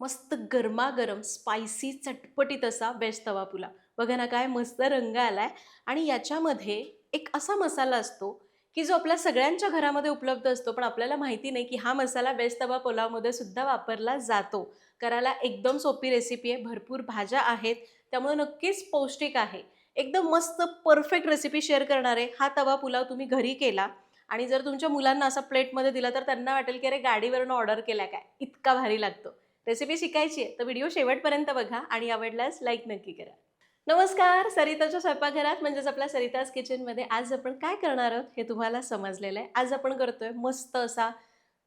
मस्त गरमागरम स्पायसी चटपटीत असा वेज तवा पुलाव. बघा ना काय मस्त रंग आलाय. आणि याच्यामध्ये एक असा मसाला असतो की जो आपल्या सगळ्यांच्या घरामध्ये उपलब्ध असतो पण आपल्याला माहिती नाही की हा मसाला वेज तवा पुलावमध्ये सुद्धा वापरला जातो. करायला एकदम सोपी रेसिपी आहे भरपूर भाज्या आहेत त्यामुळे नक्कीच पौष्टिक आहे. एकदम मस्त परफेक्ट रेसिपी शेअर करणारे हा तवा पुलाव तुम्ही घरी केला आणि जर तुमच्या मुलांना असा प्लेटमध्ये दिला तर त्यांना वाटेल की अरे गाडीवरनं ऑर्डर केला काय? इतका भारी लागतो. रेसिपी शिकायची आहे तर व्हिडिओ शेवटपर्यंत बघा आणि आवडल्यास लाईक नक्की करा. नमस्कार सरिताच्या स्वयंपाकघरात म्हणजेच आपल्या सरिताज किचनमध्ये आज आपण काय करणार आहोत हे तुम्हाला समजलेलं आहे. आज आपण करतोय मस्त असा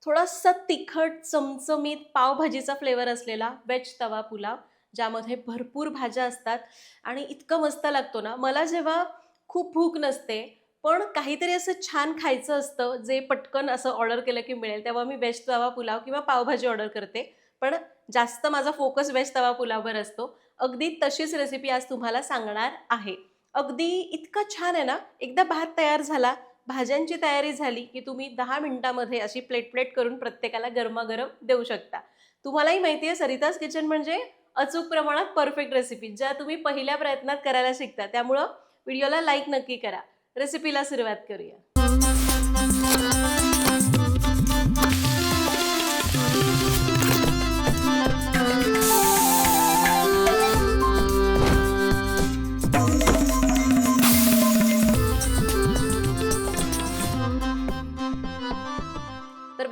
थोडासा तिखट चमचमीत पावभाजीचा फ्लेवर असलेला वेज तवा पुलाव ज्यामध्ये भरपूर भाज्या असतात आणि इतकं मस्त लागतो ना. मला जेव्हा खूप भूक नसते पण काहीतरी असं छान खायचं असतं जे पटकन असं ऑर्डर केलं की मिळेल तेव्हा मी वेज तवा पुलाव किंवा पावभाजी ऑर्डर करते. पण जास्त माझा फोकस वेज तवा पुलावर असतो. अगदी तशीच रेसिपी आज तुम्हाला सांगणार आहे. अगदी इतकं छान आहे ना एकदा भात तयार झाला भाज्यांची तयारी झाली की तुम्ही दहा मिनिटामध्ये अशी प्लेट प्लेट करून प्रत्येकाला गरमागरम देऊ शकता. तुम्हालाही माहिती आहे सरिताज किचन म्हणजे अचूक प्रमाणात परफेक्ट रेसिपी ज्या तुम्ही पहिल्या प्रयत्नात करायला शिकता त्यामुळं व्हिडिओला लाईक नक्की करा. रेसिपीला सुरुवात करूया.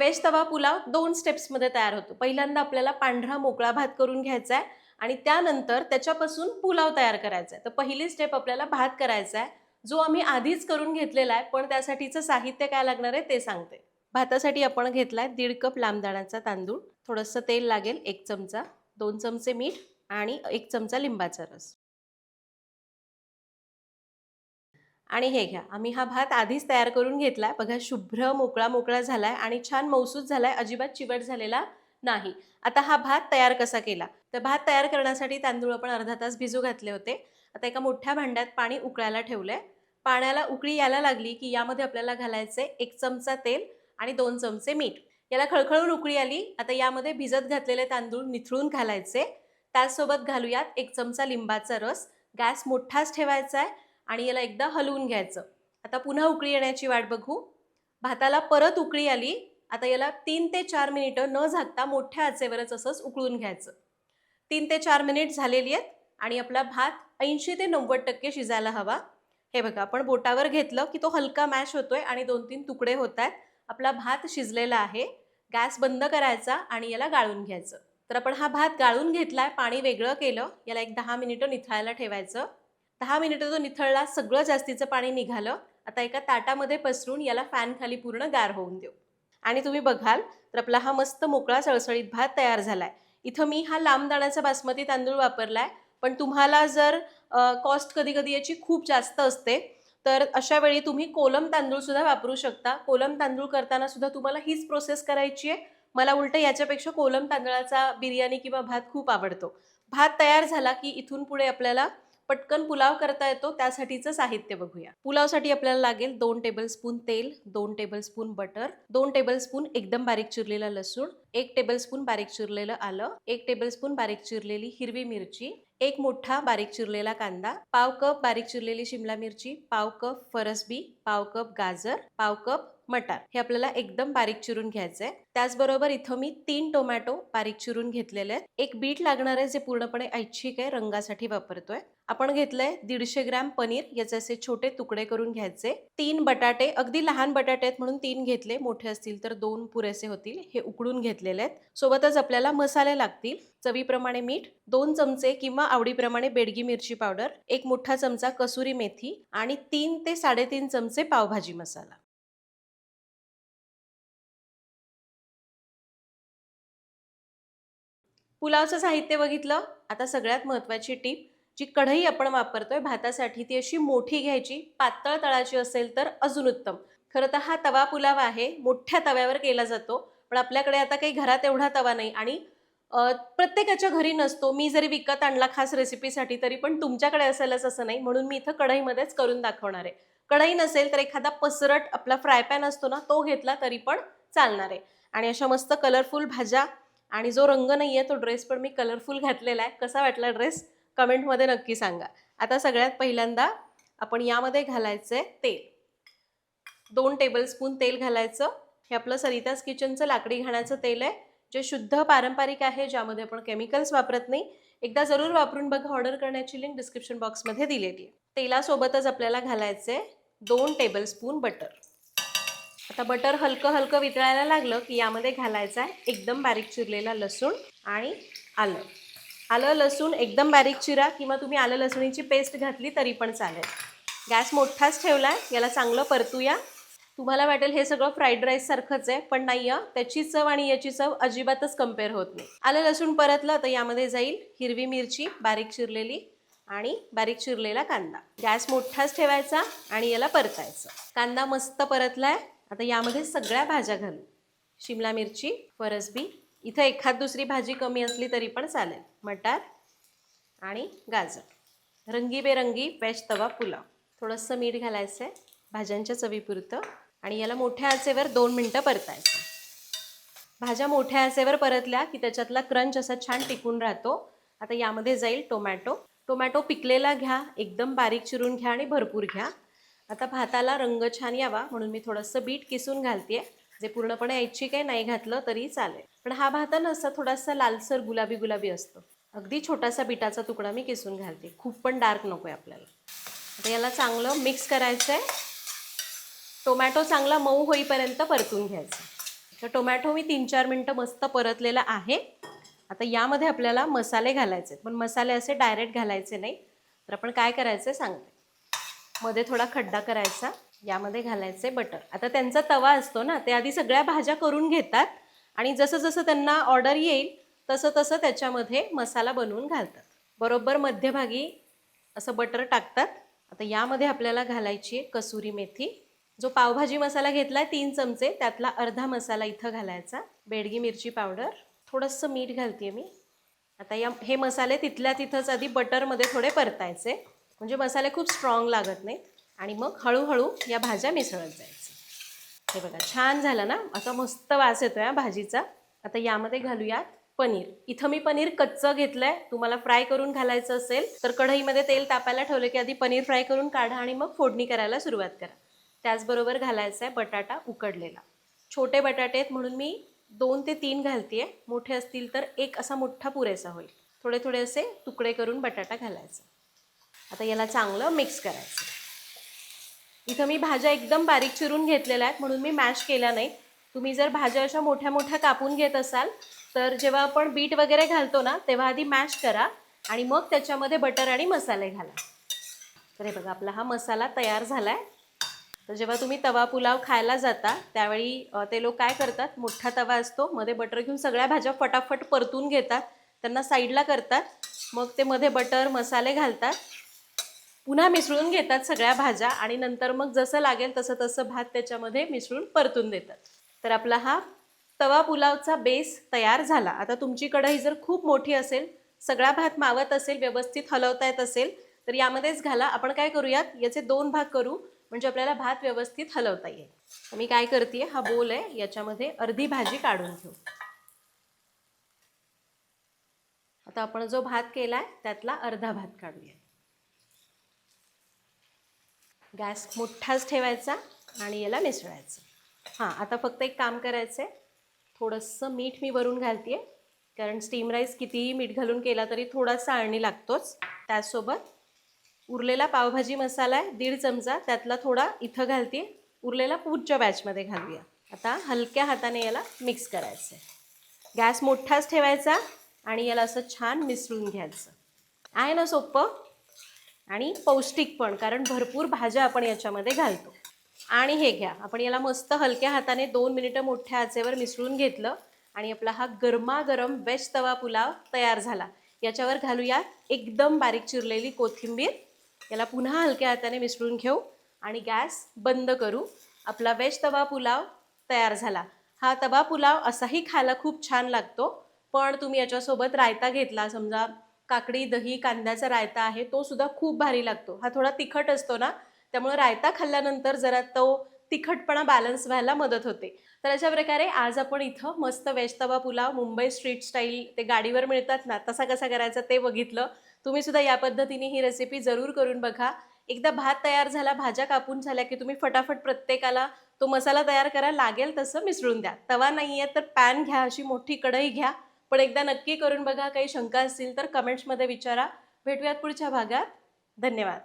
तर तवा पुलाव दोन स्टेप्समध्ये तयार होतो. पहिल्यांदा आपल्याला पांढरा मोकळा भात करून घ्यायचा आहे आणि त्यानंतर त्याच्यापासून पुलाव तयार करायचा आहे तर पहिली स्टेप आपल्याला भात करायचा आहे जो आम्ही आधीच करून घेतलेला आहे पण त्यासाठीचं साहित्य काय लागणार आहे ते सांगते. भातासाठी आपण घेतला आहे दीड कप लांबदाण्याचा तांदूळ. थोडंसं तेल लागेल एक चमचा दोन चमचे मीठ आणि एक चमचा लिंबाचा रस. आणि हे घ्या. आम्ही हा भात आधीच तयार करून घेतला आहे बघा शुभ्र मोकळा मोकळा झाला आहे आणि छान मौसूद आहे अजिबात चिवट झालेला नाही. आता हा भात तयार कसा केला? तर भात तयार करण्यासाठी तांदूळ आपण अर्धा तास भिजू घातले होते. आता एका मोठ्या भांड्यात पाणी उकळायला ठेवलं आहे पाण्याला उकळी यायला लागली की यामध्ये आपल्याला घालायचे एक चमचा तेल आणि दोन चमचे मीठ. याला खळखळून उकळी आली. आता यामध्ये भिजत घातलेले तांदूळ निथळून घालायचे. त्याचसोबत घालूयात एक चमचा लिंबाचा रस. गॅस मोठाच ठेवायचा आहे आणि याला एकदा हलवून घ्यायचं. आता पुन्हा उकळी येण्याची वाट बघू. भाताला परत उकळी आली आता याला तीन ते चार मिनिटं न झाकता मोठ्या आचेवरच असंच उकळून घ्यायचं. तीन ते चार मिनिट झालेली आहेत आणि आपला भात ऐंशी ते नव्वद टक्के शिजायला हवा. हे बघा आपण बोटावर घेतलं की तो हलका मॅश होतोय आणि दोन तीन तुकडे होत आहेत आपला भात शिजलेला आहे. गॅस बंद करायचा आणि याला गाळून घ्यायचं. तर आपण हा भात गाळून घेतला आहे पाणी वेगळं केलं याला एक दहा मिनिटं निथळायला ठेवायचं. दहा मिनिटं तो निथळला सगळं जास्तीचं पाणी निघालं आता एका ताटामध्ये पसरून याला फॅन खाली पूर्ण गार होऊन देऊ. आणि तुम्ही बघाल तर आपला हा मस्त मोकळा सळसळीत भात तयार झालाय. इथं मी हा लांब दाण्याचा बासमती तांदूळ वापरलाय पण तुम्हाला जर कॉस्ट कधी कधी याची खूप जास्त असते तर अशा वेळी तुम्ही कोलम तांदूळ सुद्धा वापरू शकता. कोलम तांदूळ करताना सुद्धा तुम्हाला हीच प्रोसेस करायची आहे. मला उलट याच्यापेक्षा कोलम तांदळाचा बिर्याणी किंवा भात खूप आवडतो. भात तयार झाला की इथून पुढे आपल्याला पटकन पुलाव करता येतो त्यासाठीचं साहित्य बघूया. पुलावसाठी आपल्याला लागेल दोन टेबलस्पून तेल दोन टेबलस्पून बटर दोन टेबलस्पून एकदम बारीक चिरलेला लसूण एक टेबलस्पून बारीक चिरलेलं आलं एक टेबलस्पून बारीक चिरलेली हिरवी मिरची एक मोठा बारीक चिरलेला कांदा पाव कप बारीक चिरलेली शिमला मिरची पाव कप फरसबी पाव कप गाजर पाव कप मटार हे आपल्याला एकदम बारीक चिरून घ्यायचंय. त्याचबरोबर इथं मी तीन टोमॅटो बारीक चिरून घेतलेले आहेत. एक बीट लागणार आहे जे पूर्णपणे ऐच्छिक आहे रंगासाठी वापरतोय. आपण घेतलंय दीडशे ग्रॅम पनीर याचे असे छोटे तुकडे करून घ्यायचे. तीन बटाटे अगदी लहान बटाटे आहेत म्हणून तीन घेतले. मोठे असतील तर दोन पुरेसे होतील. हे उकडून घेतलेले आहेत. सोबतच आपल्याला मसाले लागतील. चवीप्रमाणे मीठ दोन चमचे किंवा आवडीप्रमाणे बेडगी मिरची पावडर एक मोठा चमचा कसुरी मेथी आणि तीन ते साडेतीन चमचे पावभाजी मसाला. पुलावचं साहित्य बघितलं? आता सगळ्यात महत्त्वाची टीप जी कढई आपण वापरतोय भातासाठी ती अशी मोठी घ्यायची पातळ तळाची असेल तर अजून उत्तम. खरं तर हा तवा पुलाव आहे मोठ्या तव्यावर केला जातो पण आपल्याकडे आता काही घरात एवढा तवा नाही आणि प्रत्येकाच्या घरी नसतो. मी जरी विकत आणला खास रेसिपीसाठी तरी पण तुमच्याकडे असेलच असं नाही म्हणून मी इथं कढईमध्येच करून दाखवणार आहे. कढई नसेल तर एखादा पसरट आपला फ्राय पॅन असतो ना तो घेतला तरी पण चालणार आहे. आणि अशा मस्त कलरफुल भाज्या आणि जो रंग नाही आहे तो ड्रेस पण मी कलरफुल घातलेला आहे. कसा वाटला ड्रेस कमेंटमध्ये नक्की सांगा. आता सगळ्यात पहिल्यांदा आपण यामध्ये घालायचं आहे तेल. दोन टेबलस्पून तेल घालायचं. हे आपलं सरिताज किचनचं लाकडी घाण्याचं तेल आहे जे शुद्ध पारंपरिक आहे ज्यामध्ये आपण केमिकल्स वापरत नाही. एकदा जरूर वापरून बघा. ऑर्डर करण्याची लिंक डिस्क्रिप्शन बॉक्समध्ये दिलेली आहे. तेलासोबतच आपल्याला घालायचं आहे दोन टेबलस्पून बटर आता बटर हलकं हलकं वितळायला लागलं की यामध्ये घालायचं आहे एकदम बारीक चिरलेला लसूण आणि आलं. आलं लसूण एकदम बारीक चिरा किंवा तुम्ही आलं लसूणीची पेस्ट घातली तरी पण चालेल. गॅस मोठाच ठेवला आहे याला चांगलं परतूया. तुम्हाला वाटेल हे सगळं फ्राईड राईससारखंच आहे पण नाही आहे त्याची चव आणि याची चव अजिबातच कंपेअर होत नाही. आलं लसूण परतलं तर यामध्ये जाईल हिरवी मिरची बारीक चिरलेली आणि बारीक चिरलेला कांदा. गॅस मोठाच ठेवायचा आणि याला परतायचं. कांदा मस्त परतला आहे आता यामध्ये सगळ्या भाज्या घालू. शिमला मिरची फरसबी इथं एखाद दुसरी भाजी कमी असली तरी पण चालेल. मटार आणि गाजर. रंगीबेरंगी वेज तवा पुलाव. थोडंसं मीठ घालायचं आहे भाज्यांच्या चवीपुरतं आणि याला मोठ्या आचेवर दोन मिनटं परतायचं. भाज्या मोठ्या आचेवर परतल्या की त्याच्यातला क्रंच असा छान टिकून राहतो. आता यामध्ये जाईल टोमॅटो. टोमॅटो पिकलेला घ्या एकदम बारीक चिरून घ्या आणि भरपूर घ्या. आता भाताला रंग छान यावा म्हणून मी थोडंसं बीट किसून घालते जे पूर्णपणे ऐच्छिक आहे नाही घातलं तरी चालेल. पण हा भात ना असा थोडासा लालसर गुलाबी गुलाबी असतो. अगदी छोटासा बिटाचा तुकडा मी किसून घालते. खूप पण डार्क नको आहे आपल्याला. आता याला चांगलं मिक्स करायचं आहे टोमॅटो चांगला मऊ होईपर्यंत परतून घ्यायचा. तर टोमॅटो मी तीन चार मिनटं मस्त परतलेला आहे. आता यामध्ये आपल्याला मसाले घालायचे पण मसाले असे डायरेक्ट घालायचे नाही. तर आपण काय करायचं सांगते. मध्ये थोडा खड्डा करायचा यामध्ये घालायचे बटर. आता त्यांचा तवा असतो ना ते आधी सगळ्या भाज्या करून घेतात आणि जसं जसं त्यांना ऑर्डर येईल तसं तसं त्याच्यामध्ये मसाला बनवून घालतात. बरोबर मध्यभागी असं बटर टाकतात. आता यामध्ये आपल्याला घालायची आहे कसुरी मेथी. जो पावभाजी मसाला घेतला आहे तीन चमचे त्यातला अर्धा मसाला इथं घालायचा. बेडगी मिरची पावडर. थोडंसं मीठ घालते मी. आता या हे मसाले तिथल्या तिथंच आधी बटरमध्ये थोडे परतायचे. म्हणजे मसाले खूप स्ट्रॉंग लागत नाहीत. आणि मग हळूहळू या भाज्या मिसळत जायचं. हे बघा छान झालं ना? आता मस्त वास येतो या भाजीचा. आता यामध्ये घालूयात पनीर. इथं मी पनीर कच्चं घेतलंय. तुम्हाला फ्राय करून घालायचं असेल तर कढईमध्ये तेल तापायला ठेवलं की आधी पनीर फ्राय करून काढा आणि मग फोडणी करायला सुरुवात करा. त्याचबरोबर घालायचा आहे बटाटा उकडलेला. छोटे बटाटे आहेत म्हणून मी दोन ते तीन घालते मोठे असतील तर एक असा मोठा पुरेसा होईल. थोडे थोडे असे तुकडे करून बटाटा घालायचा. आता याला चांगलं मिक्स करायचं. इथं मी भाज्या एकदम बारीक चिरून घेतलेल्या आहेत म्हणून मी मॅश केल्या नाही तुम्ही जर भाज्या अशा मोठ्या मोठ्या कापून घेत असाल तर जेव्हा आपण बीट वगैरे घालतो ना तेव्हा आधी मॅश करा आणि मग त्याच्यामध्ये बटर आणि मसाले घाला. तर हे बघा आपला हा मसाला तयार झाला आहे तर जेव्हा तुम्ही तवा पुलाव खायला जाता त्यावेळी ते लोक काय करतात मोठा तवा असतो मध्ये बटर घेऊन सगळ्या भाज्या फटाफट परतून घेतात त्यांना साईडला करतात मग ते मध्ये बटर मसाले घालतात. पुन्हा मिसळून घेतात सगळ्या भाज्या आणि नंतर मग जसं लागेल तसं तसं भात त्याच्यामध्ये मिसळून परतून देतात. तर आपला हा तवा पुलावचा बेस तयार झाला. आता तुमची कढई जर खूप मोठी असेल सगळा भात मावत असेल व्यवस्थित हलवता येत असेल तर यामध्येच घाला. आपण काय करूयात? याचे दोन भाग करू. म्हणजे आपल्याला भात व्यवस्थित हलवता येईल. मी काय करते हा बोल आहे. याच्यामध्ये अर्धी भाजी काढून घेऊ. आता आपण जो भात केला आहे त्यातला अर्धा भात काढूया गॅस मोठाच ठेवायचा आणि याला मिसळायचं. हां आता फक्त एक काम करायचं आहे थोडंसं मीठ मी वरून घालते कारण स्टीम राईस कितीही मीठ घालून केला तरी थोडासा आळणी लागतोच. त्याचसोबत उरलेला पावभाजी मसाला आहे दीड चमचा. त्यातला थोडा इथं घालते उरलेला पुढच्या बॅचमध्ये घालूया. आता हलक्या हाताने याला मिक्स करायचं आहे गॅस मोठाच ठेवायचा आणि याला असं छान मिसळून घ्यायचं. आहे ना सोपं आणि पौष्टिक पण कारण भरपूर भाज्या आपण याच्यामध्ये घालतो. आणि हे घ्या आपण याला मस्त हलक्या हाताने दोन मिनिटं मोठ्या आचेवर मिसळून घेतलं आणि आपला हा गरमागरम वेज तवा पुलाव तयार झाला. याच्यावर घालूया एकदम बारीक चिरलेली कोथिंबीर. याला पुन्हा हलक्या हाताने मिसळून घेऊ आणि गॅस बंद करू. आपला वेज तवा पुलाव तयार झाला. हा तवा पुलाव असाही खायला खूप छान लागतो पण तुम्ही याच्यासोबत रायता घेतला समजा काकडी दही कांद्याचा रायता आहे तो सुद्धा खूप भारी लागतो. हा थोडा तिखट असतो ना त्यामुळे रायता खाल्ल्यानंतर जरा तो तिखटपणा बॅलन्स व्हायला मदत होते. तर अशा प्रकारे आज आपण इथं मस्त veg tawa pulao Mumbai street style ते गाडीवर मिळतात ना तसा कसा करायचा ते बघितलं. तुम्ही सुद्धा या पद्धतीने ही रेसिपी जरूर करून बघा. एकदा भात तयार झाला भाज्या कापून झाल्या की तुम्ही फटाफट प्रत्येकाला तो मसाला तयार करा लागेल तसं मिसळून द्या. तवा नाही आहे तर पॅन घ्या अशी मोठी कढई घ्या. पण एकदा नक्की करून बघा काही शंका असतील तर कमेंट्समध्ये विचारा. भेटूयात पुढच्या भागात. धन्यवाद.